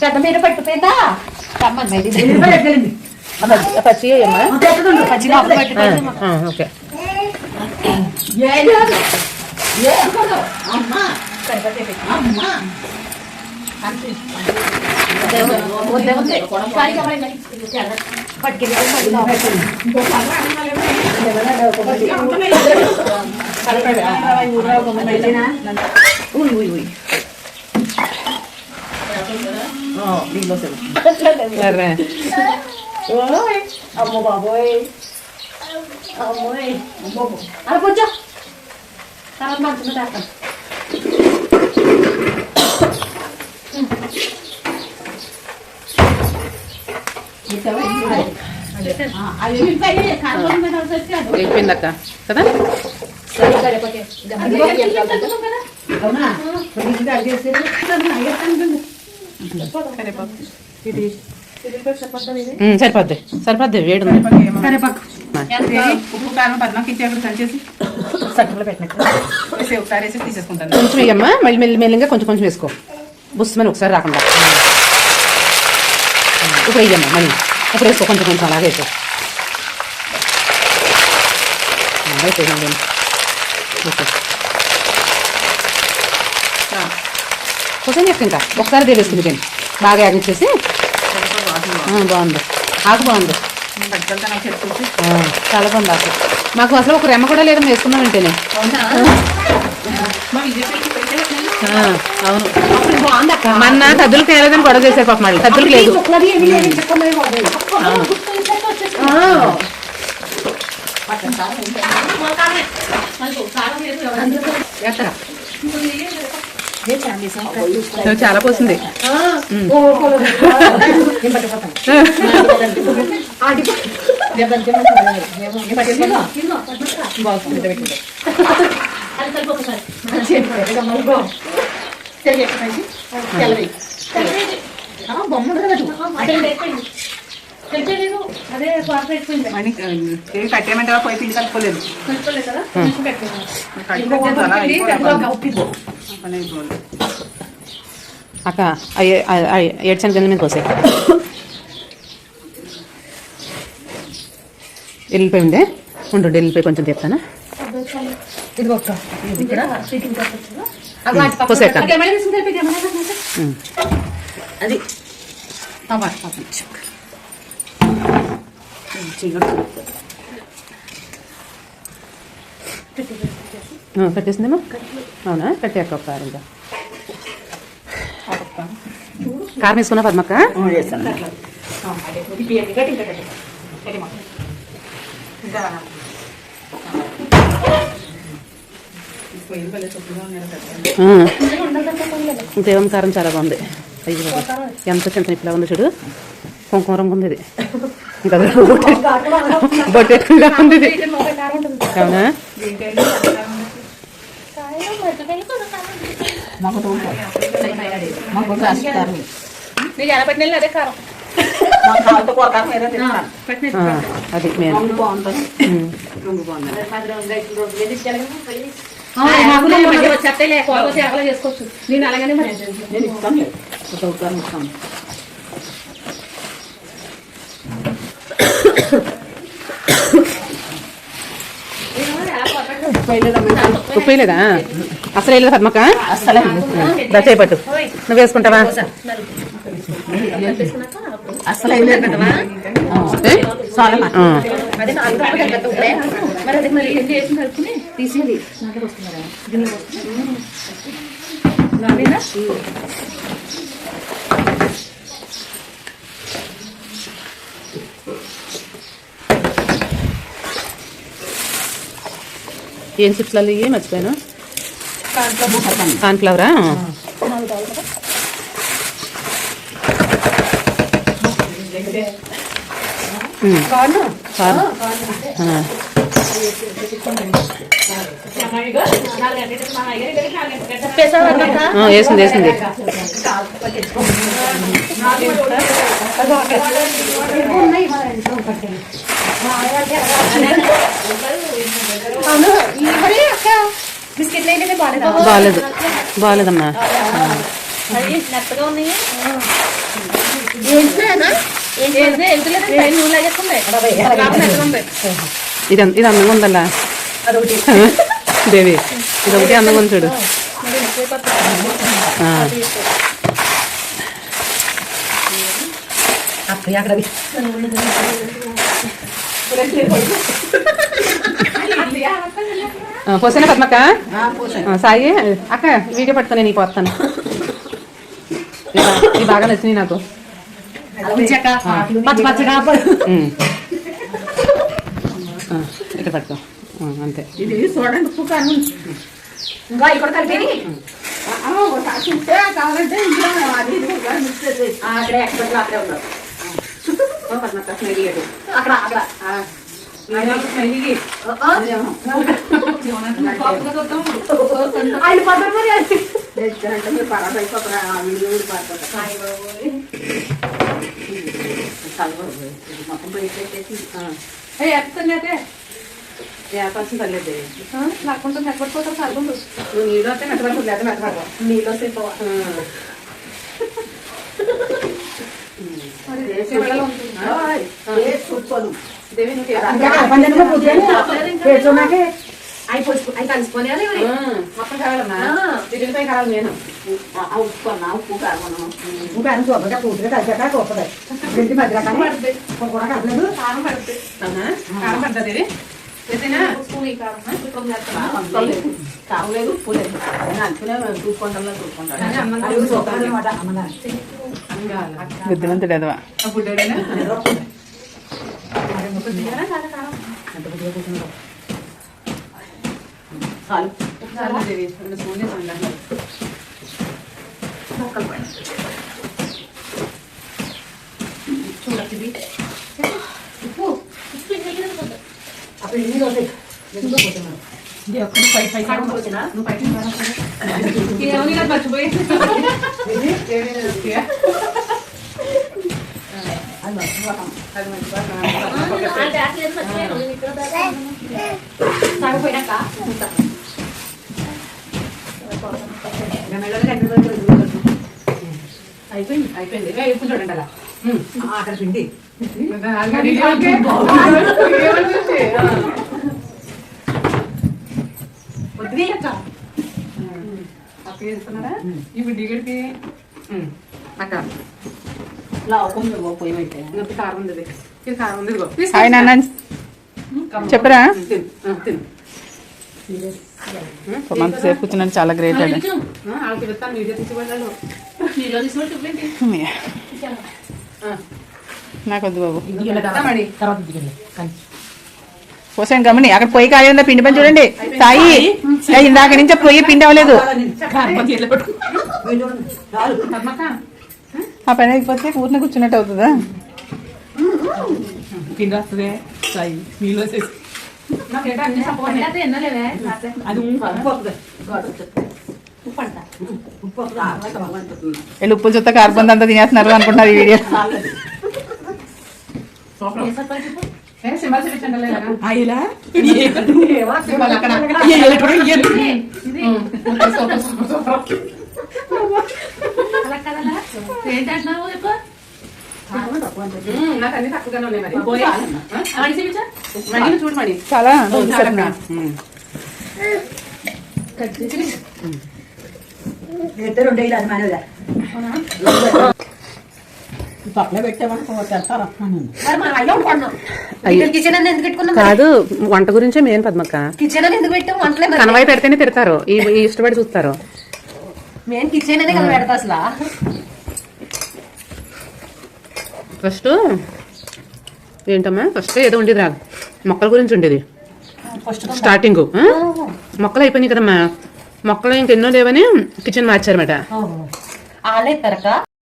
చెత్త మీద పట్టుపోయిందా పచ్చి పచ్చి ఓకే అమ్మో బాబోయ్ అమ్మోయ్ అలా కొంచెం తర్వాత మంచిగా చేస్తాను అయిపోయింది అక్క కదా ఉమ్, సరిపోద్ది సరిపోద్ది వేడి ఉంది ఉప్పు కారం పద్మకి ఇచ్చి అక్కడ కలిసేసి సట్టులో పెట్టినట్టు వేసి ఒకసారి వేసి తీసేసుకుంటాను కొంచెం వేయమ్మా మళ్ళీ మెల్లి మెల్లిగా కొంచెం కొంచెం వేసుకో. బుస్మని ఒకసారి రాకుండా. ఇప్పుడు వేయమ్మా మళ్ళీ. ఇప్పుడు వేసుకో కొంచెం కొంచెం అలాగే వేసుకో ఓకే కొంచెం చెప్తా ఇంకా ఒకసారి దేవేసుకుంది కానీ బాగా యాగించేసి బాగుంది ఆకు బాగుంది చాలా బాగుంది ఆకు మాకు అసలు ఒక రెమ్మ కూడా లేదని వేసుకున్నాం ఆ, అవును. మొన్న తద్దులకు వేయలేదని గొడవ చేశారు పాప మళ్ళీ తద్దులకు లేదు. నువ్వు చాలా పోసింది. అదే పాట పోయి పిండి కలుపుకోలేదు అక్క ఏడ్చని కింద మీద కోసే వెళ్ళిపోయి ఉండే. ఉండు వెళ్ళిపోయి కొంచెం చెప్తానా ఇది ఒక్క ఇక్కడ. కోసేక ఉమ్. అది. ఆ, కట్టేసిందేమో అవునా? కట్టాక ఒక కారం ఇంకా. కారం వేసుకున్నా పద్మక్క? పొయ్యిలు భలే చొప్పుగా ఉన్నాయి కదా. ఆ. దేవం కారం చాలా బాగుంది. అయ్యో. ఎంత చింత ఇట్లా ఉంది చూడు. కుంకుమ రంగు ఉంది ఇది. ఇంకా అది బొట్టు. బొట్టెట్టుగా ఉంది ఇది. అవునా? అదే కారం. మా కాళ్ళతో కూర. కారం ఏదో తింటాను ఆ, అది నేను రంగు. బాగుంటుంది చేసుకోవచ్చు. నేను అలాగనే మరి నేను ఇస్తాను వేయలేదా అసలు వేయలేదు పద్మక్క? అస్సలే దచ్చాయి పట్టు. నువ్వు వేసుకుంటావా? అస్సలు మరి అది మరి కలుపుకుని తీసేది. వస్తున్నారా? నాదేనా ఏం చిప్స్లలో ఇవి మర్చిపోయాను. కార్న్ఫ్లవరా. ఉమ్. కార్న్. ఆ. ఆ, వేసింది వేసింది బాగాలేదా బాగాలేదు బాగాలేదమ్మా ఏంటి ఇది ఇది అందంగా ఉందల్లా దేవి ఇది ఒకటి అందంగా ఉంది చూడు పోసేనా పద్మక్క? సాయి అక్క వీడియో పట్టుకొని నేను పోతాను. ఇది బాగా నచ్చినాయి నాకు. పచ్చ పచ్చగా ఇక్కడ పట్టుకో అంతే ఇది చూడండి ఉప్పు కారం ఇంకా ఇక్కడ కలిపి చూస్తే కావాలంటే ఇంట్లో అది. అక్కడ ఎక్స్పర్ట్ అక్కడే ఉన్నారు ఓ, పద్మక్క స్మెల్ ఇయ్యదు. అక్కడ అక్కడ ఆ, ఇది స్మెల్ ఇయ్యి. అదేమో. ఆయన పక్కన మరి అది. తెచ్చారంటే మీరు ఖరాబ్ అయిపోతారా ఆ వీడియో కూడా పారిపోతారు. కలవదు. ఇది మొత్తం బయట పెట్టేసి ఆ. వ్యాపారం తల్లేదు లేకుంటే మెత్తపడిపోతారు కలుగుండు నువ్వు నీళ్ళు వస్తే మెత్తపడుతుంది లేదా మెత్తపడవు నీళ్ళు వస్తే అవి మరి మొత్తం కావాలన్నా ఆ. తిరిగిపోయి కావాలి నేను ఆ ఉప్పు అన్నా ఉప్పు కావాలన్నా కారం పడుతుంది కారం పడుతుంది ఇది వేసినా స్పూన్ ఈ కారం ఇప్పుడు చేస్తాను కావలేదు ఉప్పు లేదు నేను అనుకునే చూసుకుంటా చూసుకుంటాను బుద్ధిమంతుడు అదవా బుడ్డేనా చాలు చాలు దేవి రెండు స్పూన్లు వేసాను దాంట్లో. ముక్కలు పడి చూడచ్చు ఇది ఉప్పు ఉప్పు ఇంకెక్కడ ఉంటుంది? ఇది ఒక్కటి పై పై కడుపు పోసినా? నువ్వు పైకి ఏమని ఇలా మర్చిపోయి ఏమీ లేదు. అది మర్చిపోతాం అది మర్చిపోతాం ఆ, గ్యాస్ లేదు మర్చిపోయాను. నేను ఇక్కడ దాకా సరిపోయినాక అయిపోయింది అయిపోయింది. ఇప్పుడు చూడండి అలా. అక్కడ పిండి. ఇప్పుడు దిగడికి అక్క. పోయి పెట్టే ఇంకా కారం ఉంది ఇది. ఇది కారం ఉంది ఇదిగో. హాయ్ నాన్న. చెప్పరా? అంతసేపు కూర్చున్నాడు చాలా గ్రేట్ ఆడు. ఆ, వాళ్ళకి చెప్తాను వీడియో తీసి వెళ్ళాలి నీలో తీసుకుంటే ఇవ్వండి నాకు వద్దు బాబు పోసాను గమని అక్కడ పొయ్యి కాలేదా పిండి పని చూడండి. సాయి ఇందాక నుంచి పొయ్యి పిండి అవ్వలేదు. ఆ పని అయిపోతే ఊరిని కూర్చున్నట్టు అవుతుందా? పిండి వస్తుంది సాయి నీళ్ళు అది వీళ్ళు ఉప్పులు చుత్త కార్బన్ అంతా తినేస్తున్నారు అనుకుంటున్నారు ఈ వీడియో చాలా కాదు. వంట గురించే మెయిన్ పద్మక్క. కిచెన్ అని ఎందుకు పెట్టాం? వంటలే మరి. కనవాయి పెడితేనే తిడతారు ఇష్టపడి చూస్తారు. మెయిన్ కిచెన్ పెడతా అసలు. ఫస్ట్ ఏంటమ్మా? ఫస్ట్ ఏదో ఉండేది రాదు. మొక్కల గురించి ఉండేది. First starting? మొక్కలు అయిపోయినాయి కదమ్మా. మొక్కలు ఇంకెన్నో లేవని కిచెన్ మార్చారన్నమాట. వాళ్ళే